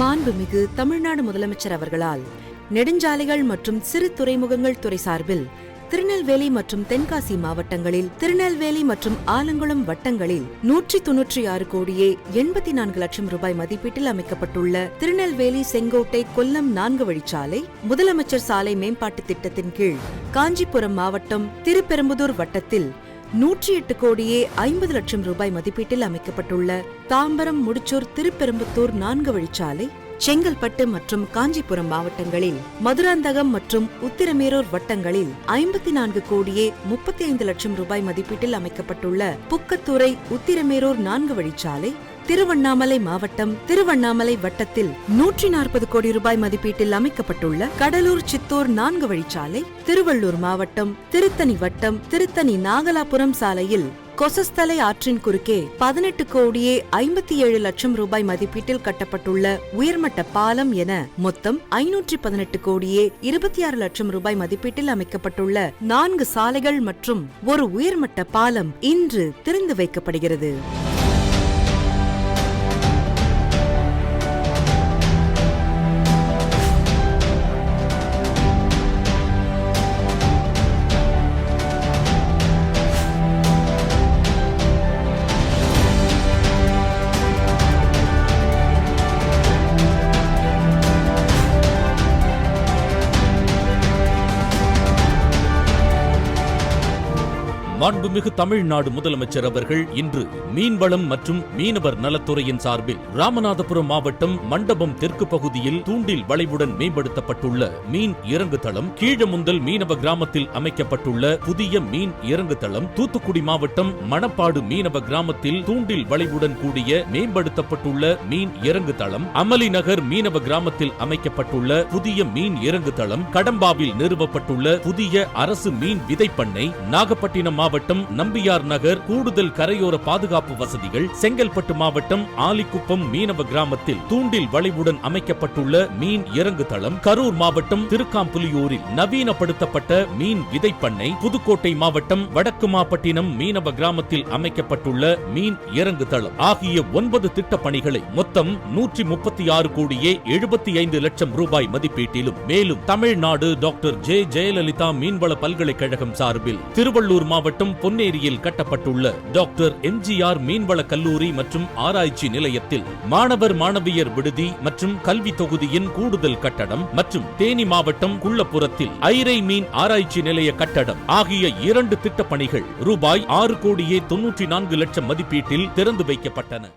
மாண்புமிகு தமிழ்நாடு முதலமைச்சர் அவர்களால் நெடுஞ்சாலைகள் மற்றும் சிறு துறைமுகங்கள் துறை சார்பில் திருநெல்வேலி மற்றும் தென்காசி மாவட்டங்களில் திருநெல்வேலி மற்றும் ஆலங்குளம் வட்டங்களில் நூற்றி தொன்னூற்றி ஆறு கோடியே எண்பத்தி நான்கு லட்சம் ரூபாய் மதிப்பீட்டில் அமைக்கப்பட்டுள்ள திருநெல்வேலி செங்கோட்டை கொல்லம் நான்கு வழிச்சாலை முதலமைச்சர் சாலை மேம்பாட்டு திட்டத்தின் கீழ் காஞ்சிபுரம் மாவட்டம் திருப்பெரும்புதூர் வட்டத்தில் நூற்றி எட்டு கோடியே ஐம்பது லட்சம் ரூபாய் மதிப்பீட்டில் அமைக்கப்பட்டுள்ள தாம்பரம் முடிச்சூர் திருப்பெரும்புத்தூர் நான்கு வழிச்சாலை செங்கல்பட்டு மற்றும் காஞ்சிபுரம் மாவட்டங்களில் மதுராந்தகம் மற்றும் உத்திரமேரூர் வட்டங்களில் ஐம்பத்தி நான்கு கோடியே முப்பத்தி ஐந்து லட்சம் ரூபாய் மதிப்பீட்டில் அமைக்கப்பட்டுள்ள புக்கத்துறை உத்திரமேரூர் நான்கு வழிச்சாலை திருவண்ணாமலை மாவட்டம் திருவண்ணாமலை வட்டத்தில் நூற்றி நாற்பது கோடி ரூபாய் மதிப்பீட்டில் அமைக்கப்பட்டுள்ள கடலூர் சித்தூர் நான்கு வழிச்சாலை திருவள்ளூர் மாவட்டம் திருத்தணி வட்டம் திருத்தணி நாகலாபுரம் சாலையில் கொசஸ்தலை ஆற்றின் குறுக்கே பதினெட்டு கோடியே ஐம்பத்தி ஏழு லட்சம் ரூபாய் மதிப்பீட்டில் கட்டப்பட்டுள்ள உயர்மட்ட பாலம் என மொத்தம் ஐநூற்றி பதினெட்டு கோடியே இருபத்தி ஆறு லட்சம் ரூபாய் மதிப்பீட்டில் அமைக்கப்பட்டுள்ள நான்கு சாலைகள் மற்றும் ஒரு உயர்மட்ட பாலம் இன்று திறந்து வைக்கப்படுகிறது. மாண்புமிகு தமிழ்நாடு முதலமைச்சர் அவர்கள் இன்று மீன்வளம் மற்றும் மீனவர் நலத்துறையின் சார்பில் ராமநாதபுரம் மாவட்டம் மண்டபம் தெற்கு பகுதியில் தூண்டில் வளைவுடன் மேம்படுத்தப்பட்டுள்ள மீன் இறங்கு தளம் கீழமுந்தல் மீனவ கிராமத்தில் அமைக்கப்பட்டுள்ள புதிய மீன் இறங்கு தளம் தூத்துக்குடி மாவட்டம் மணப்பாடு மீனவ கிராமத்தில் தூண்டில் வளைவுடன் கூடிய மேம்படுத்தப்பட்டுள்ள மீன் இறங்கு தளம் அமலி நகர் மீனவ கிராமத்தில் அமைக்கப்பட்டுள்ள புதிய மீன் இறங்கு தளம் கடம்பாவில் நிறுவப்பட்டுள்ள புதிய அரசு மீன் விதைப்பண்ணை நாகப்பட்டினம் மாவட்டம் நம்பியார் நகர் கூடுதல் கரையோர பாதுகாப்பு வசதிகள் செங்கல்பட்டு மாவட்டம் ஆலிக்குப்பம் மீனவ கிராமத்தில் தூண்டில் வளைவுடன் அமைக்கப்பட்டுள்ள மீன் இறங்கு தளம் கரூர் மாவட்டம் திருக்காம்புலியூரில் நவீனப்படுத்தப்பட்ட மீன் விதைப்பண்ணை புதுக்கோட்டை மாவட்டம் வடக்கு மாப்பட்டினம் மீனவ கிராமத்தில் அமைக்கப்பட்டுள்ள மீன் இறங்கு தளம் ஆகிய ஒன்பது திட்ட பணிகளை மொத்தம் நூற்றி முப்பத்தி ஆறு கோடியே எழுபத்தி ஐந்து லட்சம் ரூபாய் மதிப்பீட்டிலும் மேலும் தமிழ்நாடு டாக்டர் ஜே ஜெயலலிதா மீன்வள பல்கலைக்கழகம் சார்பில் திருவள்ளூர் மாவட்டம் பொன்னேரியில் கட்டப்பட்டுள்ள டாக்டர் எம்ஜிஆர் மீன்வள கல்லூரி மற்றும் ஆராய்ச்சி நிலையத்தில் மாணவர் மாணவியர் விடுதி மற்றும் கல்வி தொகுதியின் கூடுதல் கட்டடம் மற்றும் தேனி மாவட்டம் குள்ளப்புறத்தில் ஐரை மீன் ஆராய்ச்சி நிலைய கட்டடம் ஆகிய இரண்டு திட்டப்பணிகள் ரூபாய் ஆறு கோடியே தொன்னூற்றி நான்கு லட்சம் மதிப்பீட்டில் திறந்து வைக்கப்பட்டன.